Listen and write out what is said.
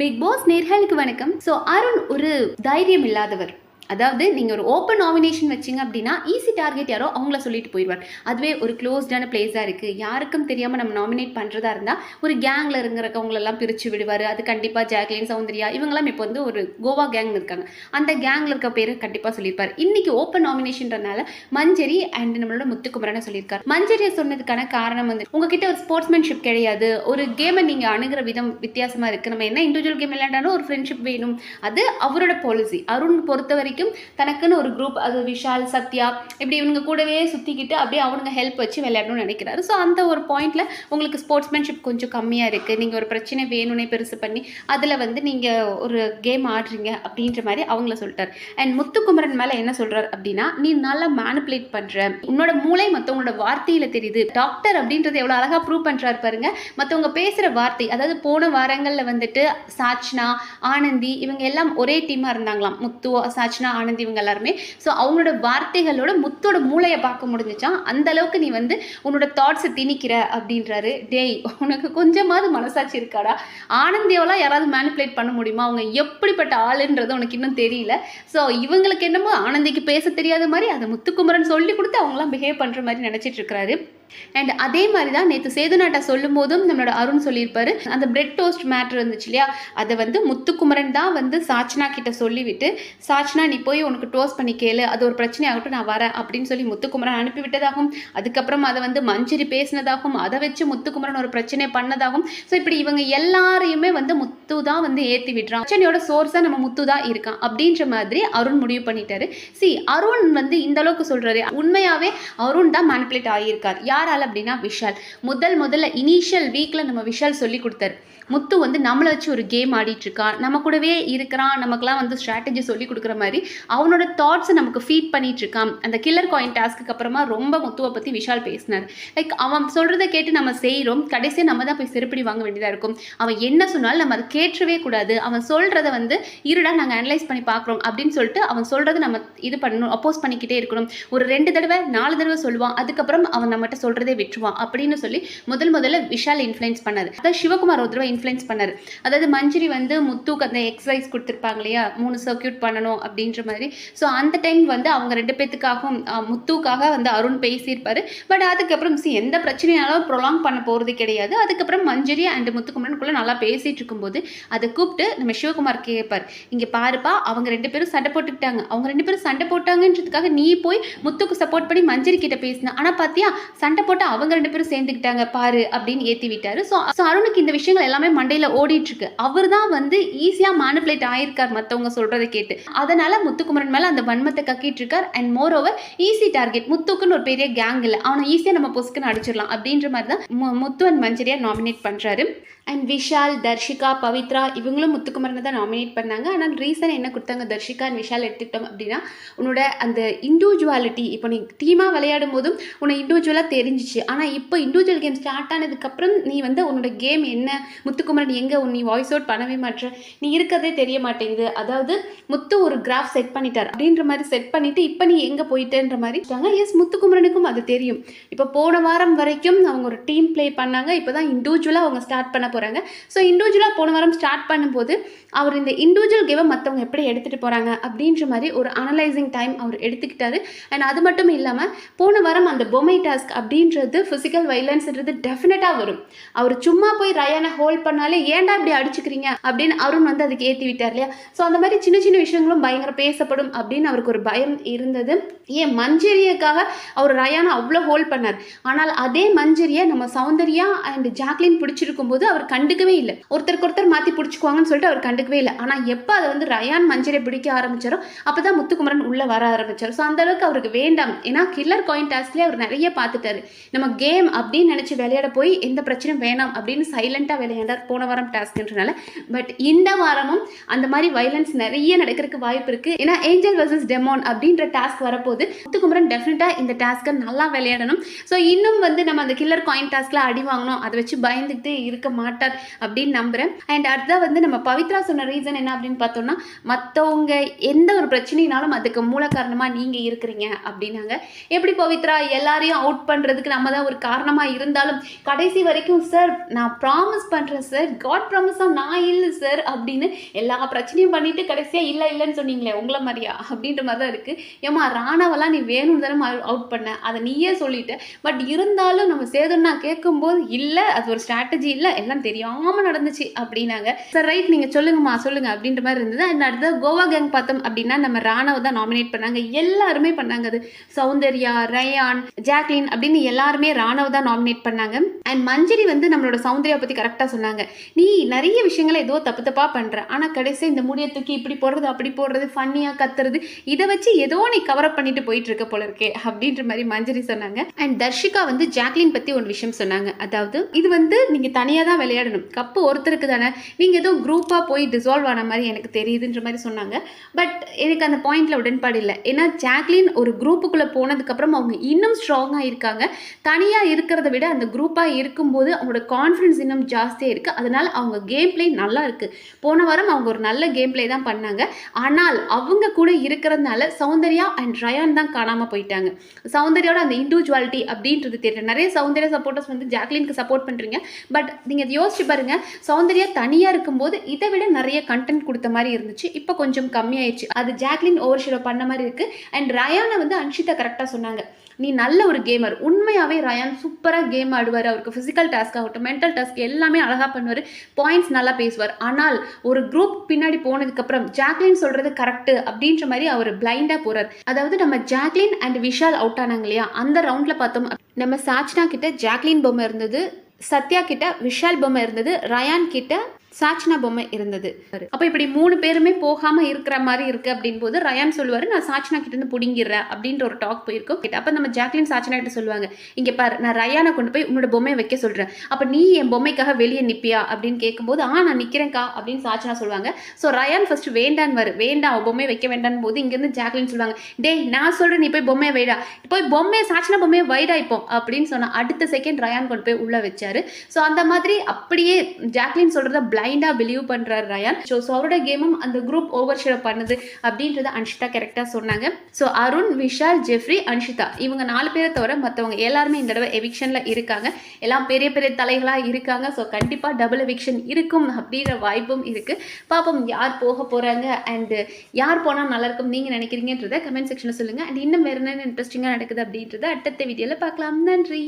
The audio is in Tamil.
பிக் பாஸ் நேர்களுக்கு வணக்கம். ஸோ அருண் ஒரு தைரியம் இல்லாதவர் அதாவது நீங்கள் ஒரு ஓப்பன் நாமினேஷன் வச்சீங்க அப்படின்னா ஈஸி டார்கெட் யாரோ அவங்கள சொல்லிட்டு போயிடுவார். அதுவே ஒரு க்ளோஸ்டான பிளேஸாக இருக்குது யாருக்கும் தெரியாமல் நம்ம நாமினேட் பண்ணுறதா இருந்தால் ஒரு கேங்கில் இருக்கிறவங்களெல்லாம் பிரித்து விடுவார். அது கண்டிப்பாக ஜாக்லின் சௌந்தர்யா இவங்கெல்லாம் இப்போ வந்து ஒரு கோவா கேங் இருக்காங்க. அந்த கேங்கில் இருக்க பேர் கண்டிப்பாக சொல்லியிருப்பார். இன்றைக்கி ஓப்பன் நாமினேஷன்றனால மஞ்சரி அண்ட் நம்மளோட முத்துக்குமரனை சொல்லியிருக்காரு. மஞ்சரியை சொன்னதுக்கான காரணம் வந்து உங்ககிட்ட ஒரு ஸ்போர்ட்ஸ்மேன்ஷிப் கிடையாது. ஒரு கேமை நீங்கள் அணுகிற விதம் வித்தியாசமாக இருக்குது நம்ம என்ன இண்டிவிஜுவல் கேம் விளையாண்டாலும் ஒரு ஃப்ரெண்ட்ஷிப் வேணும். அது அவரோட பாலிசி அருண் பொறுத்த வரைக்கும் தனக்குன்னு ஒரு குரூப் அது விஷால் சத்யா இப்படி இவங்க கூடவே சுற்றிக்கிட்டு அப்படியே அவனுங்க ஹெல்ப் வச்சு விளையாடணும்னு நினைக்கிறாரு. ஸோ அந்த ஒரு பாயிண்டில் உங்களுக்கு ஸ்போர்ட்ஸ்மேன்ஷிப் கொஞ்சம் கம்மியாக இருக்குது நீங்கள் ஒரு பிரச்சனை வேணும்னே பெருசு பண்ணி அதில் வந்து நீங்கள் ஒரு கேம் ஆடுறீங்க அப்படின்ற மாதிரி அவங்கள சொல்லிட்டார். அண்ட் முத்துக்குமரன் மேலே என்ன சொல்கிறார் அப்படின்னா நீ நல்லா மேனிப்புலேட் பண்ணுற உன்னோட மூளை மற்றவங்களோட வார்த்தையில் தெரியுது. டாக்டர் அப்படின்றது எவ்வளோ அழகாக ப்ரூவ் பண்ணுறாரு பாருங்க. மற்றவங்க பேசுகிற வார்த்தை அதாவது போன வாரங்களில் வந்துட்டு சாச்னா ஆனந்தி இவங்க எல்லாம் ஒரே டீமாக இருந்தாங்களாம். முத்து சாச்னா ஆனந்தி இவங்க எல்லாருமே. ஸோ அவங்களோட வார்த்தைகளோட முத்தோட மூளையை பார்க்க முடிஞ்சிச்சா? அந்த அளவுக்கு நீ வந்து உன்னோட தாட்ஸை திணிக்கிற அப்படின்றாரு. டேய் உனக்கு கொஞ்சமாவது மனசாட்சி இருக்காடா? ஆனந்தியாவெல்லாம் யாராவது மேனிப்புலேட் பண்ண முடியுமா? அவங்க எப்படிப்பட்ட ஆளுன்றது உனக்கு இன்னும் தெரியல. ஸோ இவங்களுக்கு என்னமோ ஆனந்திக்கு பேச தெரியாத மாதிரி அதை முத்துக்குமரன் சொல்லி கொடுத்து அவங்களாம் பிஹேவ் பண்ணுற மாதிரி நினச்சிட்டு இருக்கிறாரு. அண்ட் அதே மாதிரி தான் நேற்று சேதுநாட்டை சொல்லும் போதும் நம்மளோட அருண் சொல்லியிருப்பாரு. அந்த பிரெட் டோஸ்ட் மேட்ரு இருந்துச்சு இல்லையா? அதை வந்து முத்துக்குமரன் தான் வந்து சாச்சனா கிட்ட சொல்லிவிட்டு சாச்சனா நீ போய் உனக்கு டோஸ்ட் பண்ணி கேளு. அது ஒரு பிரச்சனையாகட்டும் நான் வரேன். அப்படின்னு சொல்லி முத்துக்குமரன் அனுப்பி விட்டதாகவும் அதுக்கப்புறம் அதை வந்து மஞ்சரி பேசினதாகவும் அதை வச்சு முத்துக்குமரன் ஒரு பிரச்சனை பண்ணதாகவும் ஸோ இப்படி இவங்க எல்லாரையுமே வந்து முத்து தான் வந்து ஏற்றி விடுறான். பிரச்சனையோட சோர்ஸாக நம்ம முத்து தான் இருக்கான். அப்படின்ற மாதிரி அருண் முடிவு பண்ணிட்டாரு. சி அருண் வந்து இந்த அளவுக்கு சொல்றாரு. உண்மையாவே அருண் தான் மேனிப்புலேட் ஆகியிருக்கார். யாரால அப்படின்னா விஷால். முதல் முதல்ல இனிஷியல் வீக்ல நம்ம விஷால் சொல்லி கொடுத்தாரு. முத்து வந்து நம்மளை வச்சு ஒரு கேம் ஆடிட்டு இருக்கான் நம்ம கூடவே இருக்கிறான். நமக்குலாம் வந்து ஸ்ட்ராட்டஜி சொல்லி கொடுக்குற மாதிரி அவனோட தாட்ஸை நமக்கு ஃபீட் பண்ணிட்டு இருக்கான் அந்த கில்லர் காயின் டாஸ்க்கு அப்புறமா ரொம்ப முத்துவை பற்றி விஷால் பேசினார். லைக் அவன் சொல்கிறத கேட்டு நம்ம செய்கிறோம் கடைசியாக நம்ம தான் போய் செருப்படி வாங்க வேண்டியதாக இருக்கும். அவன் என்ன சொன்னாலும் நம்ம அதை கேட்டவே கூடாது. அவன் சொல்கிறத வந்து இருடா நாங்கள் அனலைஸ் பண்ணி பார்க்குறோம். அப்படின்னு சொல்லிட்டு அவன் சொல்கிறத நம்ம இது பண்ணணும் அப்போஸ் பண்ணிக்கிட்டே இருக்கணும். ஒரு ரெண்டு தடவை நாலு தடவை சொல்லுவான். அதுக்கப்புறம் அவன் நம்மகிட்ட சொல்கிறதே விட்டுருவான் அப்படின்னு சொல்லி முதல் முதல்ல விஷால் இன்ஃப்ளூயன்ஸ் பண்ணார். அதான் சிவகுமார் ஒரு தடவை இன்ஃப்ளூயன்ஸ் பண்ணார். அதாவது மஞ்சரி வந்து முத்துக்கு அந்த எக்ஸசைஸ் கொடுத்துருப்பாங்க இல்லையா? மூணு சர்க்கியூட் பண்ணணும் அப்படின்ற மாதிரி. ஸோ அந்த டைம் வந்து அவங்க ரெண்டு பேத்துக்காகவும் முத்துக்காக வந்து அருண் பேசியிருப்பாரு. பட் அதுக்கப்புறம் சி எந்த பிரச்சனையாலும் ப்ரொலாங் பண்ண போகிறது கிடையாது. அதுக்கப்புறம் மஞ்சரி அண்ட் முத்துக்குமரனுக்குள்ளே நல்லா பேசிட்டு இருக்கும்போது அதை கூப்பிட்டு நம்ம சிவகுமார் கேட்பார் இங்கே பாருப்பா அவங்க ரெண்டு பேரும் சண்டை போட்டுக்கிட்டாங்க. அவங்க ரெண்டு பேரும் சண்டை போட்டாங்கன்றதுக்காக நீ போய் முத்துக்கு சப்போர்ட் பண்ணி மஞ்சரி கிட்ட பேசின. ஆனால் பார்த்தியா சண்டை போட்டு அவங்க ரெண்டு பேரும் சேர்ந்துக்கிட்டாங்க பாரு அப்படின்னு ஏற்றி விட்டாரு ஸோ அருணுக்கு இந்த விஷயங்கள் எல்லாமே மண்டையில் ஓடிட்டு இருக்கு அவர் தான் வந்து ஈஸியாக மேனிப்புலேட் ஆயிருக்கார் மற்றவங்க சொல்றதை கேட்டு. அதனால முத்துக்குமரன் மேலே அந்த வன்மத்தை கக்கிட்டு இருக்கார் and more over easy target முத்துக்குன்னு ஒரு பெரிய கேங் இல்லை. அவனை ஈஸியாக நம்ம பொசுக்குன்னு அடிச்சிடலாம் அப்படின்ற மாதிரி தான் மு- முத்து அண்ட் மஞ்சரியா நாமினேட் பண்ணுறாரு அண்ட் விஷால் தர்ஷிகா பவித்ரா இவங்களும் முத்துக்குமரனை தான் நாமினேட் பண்ணாங்க. ஆனால் ரீசன் என்ன கொடுத்தாங்க? தர்ஷிகா அண்ட் விஷால் எடுத்துக்கிட்டோம் அப்படின்னா உன்னோட அந்த இண்டிவிஜுவாலிட்டி இப்போ நீ டீமாக விளையாடும் போதும் உன்னை இண்டிவிஜுவலாக தெரிஞ்சிச்சு. ஆனால் இப்போ இண்டிவிஜுவல் கேம் ஸ்டார்ட் ஆனதுக்கப்புறம் நீ வந்து உன்னோட கேம் என்ன? முத்துக்குமரன் எங்கே நீ வாய்ஸ் அவுட் பண்ணவே மாட்ற? நீ இருக்கிறதே தெரிய மாட்டேங்குது. அதாவது முத்து ஒரு கிராஃப் செட் பண்ணிட்டார். அப்படின்ற மாதிரி செட் பண்ணிட்டு இப்போ நீ எங்கே போயிட்டேன்ற மாதிரி எஸ் முத்துக்குமரனுக்கும் அது தெரியும். இப்போ போன வாரம் வரைக்கும் அவங்க ஒரு டீம் ப்ளே பண்ணாங்க. இப்போ தான் இண்டிவிஜுவலாக அவங்க ஸ்டார்ட் பண்ண போகிறாங்க ஸோ இண்டிவிஜுவலாக போன வாரம் ஸ்டார்ட் பண்ணும்போது அவர் இந்த இண்டிவிஜுவல் கேமை மற்றவங்க எப்படி எடுத்துகிட்டு போகிறாங்க அப்படின்ற மாதிரி ஒரு அனலைசிங் டைம் அவர் எடுத்துக்கிட்டாரு. அண்ட் அது மட்டும் இல்லாமல் போன வாரம் அந்த பொம்மை டாஸ்க் அப்படின்றது ஃபிசிக்கல் வைலன்ஸ்ன்றது டெஃபினட்டாக வரும். அவர் சும்மா போய் ரயானை ஹோல்ட் பண்ணாலே ஏன்டா இப்படி அடிச்சுக்கிறீங்க? அப்படின்னு அருண் வந்து அதுக்கு ஏற்றி விட்டார் இல்லையா? ஸோ அந்த மாதிரி சின்ன சின்ன விஷயங்களும் பயங்கர பேசப்படும் அப்படின்னு அவருக்கு ஒரு பயம் இருந்தது. ஏன் மஞ்சரியக்காக அவர் ரயானை அவ்வளோ ஹோல்ட் பண்ணார். ஆனால் அதே மஞ்சரியை நம்ம சௌந்தர்யா அண்ட் ஜாக்லின் பிடிச்சிருக்கும் போது அவர் கண்டுக்கவே இல்லை. ஒருத்தருக்கு ஒருத்தர் மாற்றி பிடிச்சிக்குவாங்கன்னு சொல்லிட்டு அவர் கண்டுக்கவே இல்லை. ஆனால் எப்போ அதை வந்து ரயான் மஞ்சரியை பிடிக்க ஆரம்பிச்சாரோ அப்போ தான் முத்துக்குமரன் உள்ளே வர ஆரம்பிச்சார். ஸோ அந்தளவுக்கு அவருக்கு வேண்டாம். ஏன்னா கில்லர் காயின் டாஸ்க்லேயே அவர் நிறைய பார்த்துட்டாரு. நம்ம கேம் அப்படின்னு நினச்சி விளையாட போய் எந்த பிரச்சனையும் வேணாம் அப்படின்னு சைலண்ட்டாக விளையாண்டார். போன வாரம் டாஸ்க்ன்றனால பட் இந்த வாரமும் அந்த மாதிரி வைலன்ஸ் நிறைய நடக்கிறதுக்கு வாய்ப்பு இருக்குது ஏன்னா ஏஞ்சல் வர்சஸ் டெமோன் அப்படின்ற டாஸ்க் வரப்போது முத்துக்குமரன் டெஃபினட்டாக இந்த டாஸ்க்கை நல்லா விளையாடணும். ஸோ இன்னும் வந்து நம்ம அந்த கில்லர் காயின் டாஸ்க்கில் அடி வாங்கணும். அதை வச்சு பயந்துக்கிட்டு இருக்க மாட்டார் அப்படின்னு நம்புகிறேன் அண்ட் அடுத்ததாக வந்து நம்ம பவித்ரா சொன்ன ரீசன் என்ன அப்படின்னு பார்த்தோம்னா மற்றவங்க எந்த ஒரு பிரச்சனைனாலும் அதுக்கு மூல காரணமாக நீங்கள் இருக்கிறீங்க அப்படின்னாங்க. எப்படி பவித்ரா? எல்லாரையும் அவுட் பண்ணுறதுக்கு நம்ம தான் ஒரு காரணமாக இருந்தாலும் கடைசி வரைக்கும் சார் நான் ப்ராமிஸ் பண்ணுறேன் சார் காட் ப்ராமிஸாக நான் இல்லை சார் அப்படின்னு எல்லா பிரச்சனையும் பண்ணிவிட்டு கடைசியாக இல்லை இல்லைன்னு சொன்னீங்களே உங்களை மாதிரியா? அப்படின்ற மாதிரி தான் இருக்குது ஏமா ராணாவெல்லாம் நீ வேணும் தானே அவுட் பண்ண. அதை நீயே சொல்லிட்ட. பட் இருந்தாலும் நம்ம சேதன்னா கேட்கும்போது இல்லை அது ஒரு ஸ்ட்ராட்டஜி இல்லை. எல்லாம் தெரியாமல் நடந்துச்சு. அப்படின்னாங்க. சார் ரைட் நீங்கள் சொல்லுங்கம்மா சொல்லுங்கள் அப்படின்ற மாதிரி இருந்தது. அண்ட் அடுத்த கோவா கேங் பார்த்தோம் அப்படின்னா நம்ம ராணாவை தான் நாமினேட் பண்ணாங்க. எல்லாருமே பண்ணாங்க அது. சௌந்தர்யா ரயான் ஜாக்லின் அப்படின்னு எல்லாருமே ராணவ தான் நாமினேட் பண்ணாங்க. அண்ட் மஞ்சரி வந்து நம்மளோட சௌந்தர்யா பற்றி கரெக்டாக சொன்னாங்க. நீ நிறைய விஷயங்களை ஏதோ தப்பு தப்பாக பண்ணுற ஆனால் கடைசி இந்த முடியை தூக்கி இப்படி போடுறது அப்படி போடுறது ஃபன்னியாக கத்துறது இதை வச்சு ஏதோ நீ கவர் அப் பண்ணிட்டு போயிட்டு இருக்க போல இருக்கே அப்படின்ற மாதிரி மஞ்சரி சொன்னாங்க. அண்ட் தர்ஷிகா வந்து ஜாக்லின் பற்றி ஒரு விஷயம் சொன்னாங்க. அதாவது இது வந்து நீங்கள் தனியாக தான் விளையாடணும். கப்பு ஒருத்தருக்கு தானே. நீங்கள் ஏதோ குரூப்பாக போய் டிசால்வ் ஆன மாதிரி எனக்கு தெரியுதுன்ற மாதிரி சொன்னாங்க. பட் எனக்கு அந்த பாயிண்ட்ல உடன்பாடு இல்லை. ஏன்னா ஜாக்லின் ஒரு குரூப்புக்குள்ளே போனதுக்கப்புறம் அவங்க இன்னும் ஸ்ட்ராங்காக இருக்காங்க. தனியாக இருக்கிறத விட அந்த குரூப்பாக இருக்கும்போது அவங்களோட கான்ஃபிடன்ஸ் இன்னும் ஜாஸ்தியாக இருக்குது அதனால் அவங்க கேம் பிளே நல்லா இருக்குது போன வாரம் அவங்க ஒரு நல்ல கேம் பிளே தான் பண்ணாங்க. ஆனால் அவங்க கூட இருக்கிறதுனால சௌந்தர்யா அண்ட் ரயான் தான் காணாமல் போயிட்டாங்க. சௌந்தர்யாவோட அந்த இண்டிவிஜுவாலிட்டி அப்படின்றது தெரியல. நிறைய சௌந்தர்யா சப்போர்ட்டர்ஸ் வந்து ஜாக்லினுக்கு சப்போர்ட் பண்ணுறீங்க பட் நீங்கள் அதை யோசிச்சு பாருங்கள் சௌந்தர்யா தனியாக இருக்கும்போது இதை விட நிறைய கண்டென்ட் கொடுத்த மாதிரி இருந்துச்சு. இப்போ கொஞ்சம் கம்மியாயிடுச்சு அது ஜாக்லின் ஓவர் ஷேடோ பண்ண மாதிரி இருக்குது அண்ட் ரயானை வந்து அன்ஷிதா கரெக்டாக சொன்னாங்க. நீ நல்ல ஒரு கேமர் உண்மையாகவே ரயான் சூப்பராக கேம் ஆடுவார். அவருக்கு ஃபிசிக்கல் டாஸ்க் ஆகட்டும் மென்டல் டாஸ்க் எல்லாமே அழகாக பண்ணுவார். பாயிண்ட்ஸ் நல்லா பேசுவார். ஆனால் ஒரு குரூப் பின்னாடி போனதுக்கப்புறம் ஜாக்லின் சொல்கிறது கரெக்டு அப்படின்ற மாதிரி அவர் பிளைண்டாக போகிறார் அதாவது நம்ம ஜாக்லின் அண்ட் விஷால் அவுட் ஆனாங்க இல்லையா? அந்த ரவுண்டில் பார்த்தோம். நம்ம சாச்னா கிட்ட ஜாக்லின் பொம்மை இருந்தது சத்யா கிட்ட விஷால் பொம்மை இருந்தது ரயான் கிட்ட சாச்சினா பொம்மை இருந்தது. அப்போ இப்படி மூணு பேருமே போகாம இருக்கிற மாதிரி இருக்கு அப்படின் போது ரயான் சொல்லுவாரு நான் சாச்சினா கிட்ட இருந்து அப்படின்ற ஒரு டாக் போயிருக்கோம். அப்போ நம்ம ஜாக்லின் சாச்சினா கிட்ட சொல்லுவாங்க இங்க பாரு நான் ரயானை கொண்டு போய் உன்னோட பொம்மையை வைக்க சொல்றேன். அப்போ நீ என் பொம்மைக்காக வெளியே நிப்பியா? அப்படின்னு கேட்கும்போது ஆ நான் நிக்கிறேன்க்கா அப்படின்னு சாச்சினா சொல்லுவாங்க. ஸோ ரயான் ஃபர்ஸ்ட் வேண்டான் வரு வேண்டாம் அவள் பொம்மையை வைக்க வேண்டாம் போது இங்கேருந்து ஜாக்லின் சொல்லுவாங்க டேய் நான் சொல்றேன் நீ போய் பொம்மையை வைடா. போய் பொம்மையை சாச்சினா பொம்மையை வைடா இப்போ அப்படின்னு சொன்னால் அடுத்த செகண்ட் ரயான் கொண்டு போய் உள்ள வச்சாரு. ஸோ அந்த மாதிரி அப்படியே ஜாக்லின் சொல்றத பிளைண்டாக பிலீவ் பண்ணுறாரு ரயான். ஸோ ஸோ அவரோட கேமும் அந்த குரூப் ஓவர் ஷேர் பண்ணுது அப்படின்றத அன்ஷிதா கரெக்டாக சொன்னாங்க. ஸோ அருண் விஷால் ஜெஃப்ரி அன்ஷிதா இவங்க நாலு பேரை தவிர மற்றவங்க எல்லாருமே இந்த தடவை எவிக்ஷனில் இருக்காங்க. எல்லாம் பெரிய பெரிய தலைகளாக இருக்காங்க. ஸோ கண்டிப்பாக டபுள் எவிக்ஷன் இருக்கும் அப்படின்ற வாய்ப்பும் இருக்குது பாப்போம் யார் போக போகிறாங்க அண்டு யார் போனால் நல்லா இருக்கும் நீங்கள் நினைக்கிறீங்கன்றத கமெண்ட் செக்ஷனில் சொல்லுங்கள் அண்ட் இன்னும் வேறு என்ன இன்ட்ரெஸ்டிங்காக நடக்குது அப்படின்றத அடுத்த வீடியோவில் பார்க்கலாம். நன்றி.